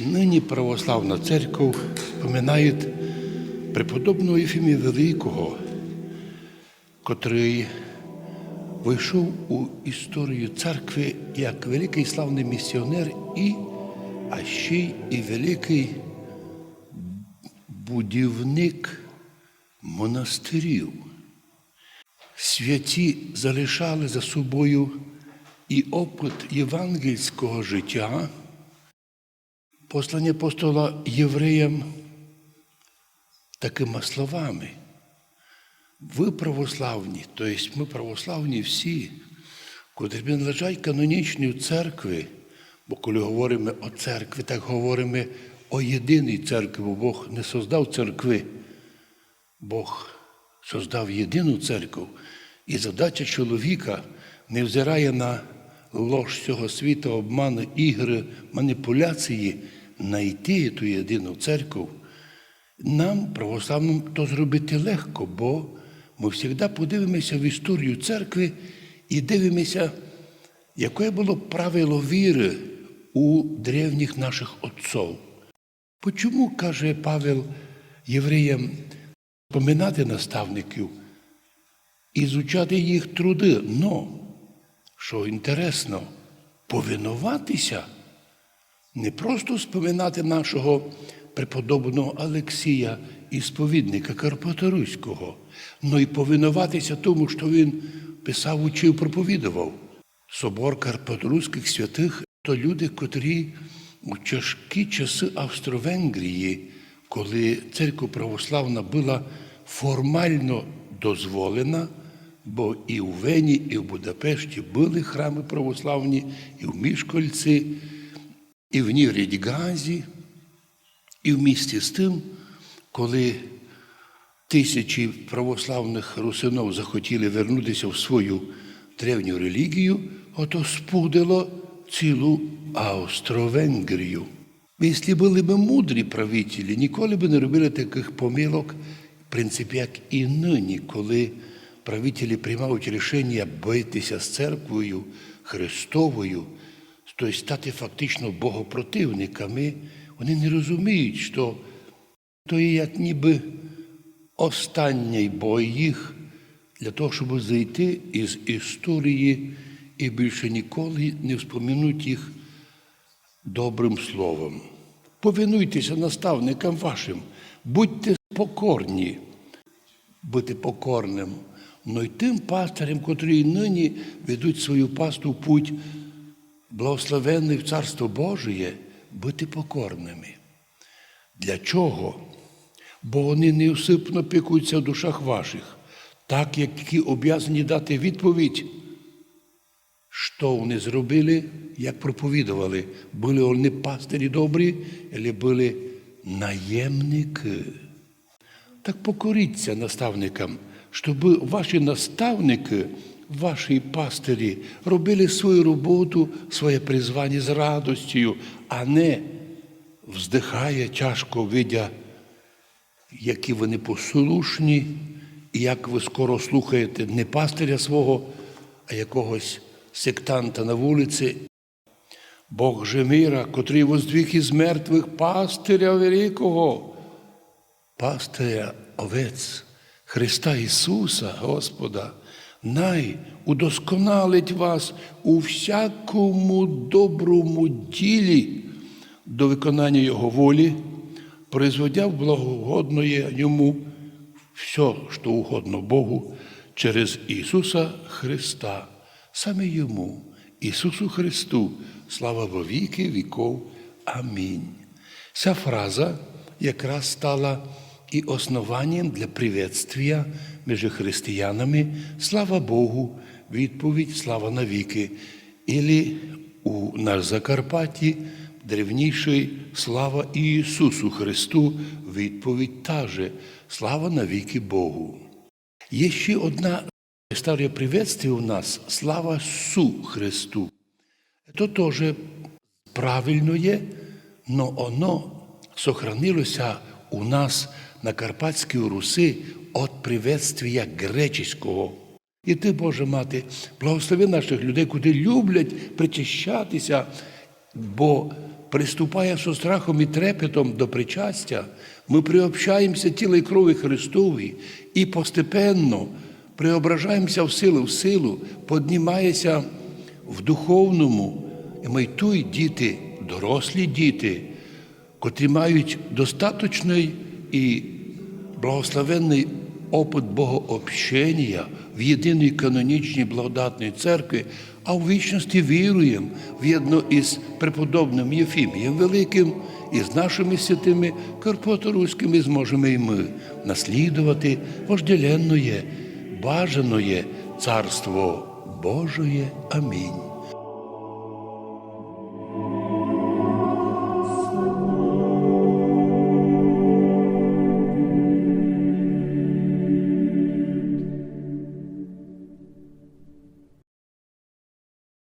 Нині православна церква споминає преподобного Єфімія Великого, котрий вийшов у історію церкви як великий славний місіонер і, а ще й і великий будівник монастирів. Святі залишали за собою і опит євангельського життя, послання апостола євреям такими словами. Ви православні, тобто ми православні всі, котрі належать канонічній церкви, бо коли говоримо о церкві, так говоримо о єдиній церкві, бо Бог не создав церкви, Бог создав єдину церкву, і задача чоловіка не взирає на лож цього світу, обмани, ігри, маніпуляції, знайти ту єдину церкву. Нам, православним, то зробити легко, бо ми завжди подивимося в історію церкви і дивимося, яке було правило віри у древніх наших отців. Почому, каже Павел євреям, поминати наставників і звучати їх труди? Но, що інтересно, повинуватися не просто споминати нашого преподобного Олексія і сповідника Карпаторуського, але й повинуватися тому, що він писав, учив, проповідував. Собор Карпаторуських святих то люди, котрі у тяжкі часи Австро-Венгрії, коли церква православна була формально дозволена, бо і у Вені, і в Будапешті були храми православні, і в Мішкольці, і в Ніврідгазі, і в місті з тим, коли тисячі православних русинов захотіли вернутися в свою древню релігію, ото спудило цілу Австро-Венгрію. Якщо були б мудрі правителі, ніколи б не робили таких помилок, в принципі, як і нині, коли правителі приймають рішення битися з церквою Христовою, тобто стати фактично богопротивниками, вони не розуміють, що то є як ніби останній бой їх для того, щоб зайти із історії і більше ніколи не вспомінуть їх добрим словом. Повинуйтеся наставникам вашим, будьте покорні, бути покорним, но й тим пастирям, котрі нині ведуть свою пасту в путь благословенний в Царство Божє, бути покорними. Для чого? Бо вони неусипно пікуються в душах ваших, так які об'язані дати відповідь, що вони зробили, як проповідували, були вони пастирі добрі, або були наємники. Так покоріться наставникам, щоб ваші наставники, ваші пастирі робили свою роботу, своє призвання з радостю, а не вздихає тяжко, видя, які вони послушні, і як ви скоро слухаєте не пастиря свого, а якогось сектанта на вулиці. Бог же мира, котрий воздвиг із мертвих пастиря великого, пастиря овець Христа Ісуса, Господа, най удосконалить вас у всякому доброму ділі до виконання Його волі, производя благогодное Йому все, що угодно Богу, через Ісуса Христа, саме Йому, Ісусу Христу, слава во віки віков. Амінь. Ця фраза якраз стала і основанням для приветствия між християнами Слава Богу, відповідь Слава навіки. Ілі у наш Закарпатті древніший Слава Ісусу Христу, відповідь та же Слава навіки Богу. Є ще одна історія приветствия у нас Слава Су Христу. Это тоже правильно є, но оно сохранилося у нас на Карпатській Руси від приветствия греческого. І ти, Боже мати, благослови наших людей, куди люблять причащатися, бо приступає со страхом і трепетом до причастя, ми приобщаємося тіла і крові Христові і постепенно преображаємося в силу в силу, піднімаємося в духовному. І ми й діти, дорослі діти, котрі мають достаточний і благословенний опит богообщення в єдиній канонічній благодатній церкві, а в вічності віруємо в єдно із преподобним Єфімієм Великим і з нашими святими карпаторуськими зможемо і ми наслідувати вожделенноє, бажаноє Царство Божоє. Амінь.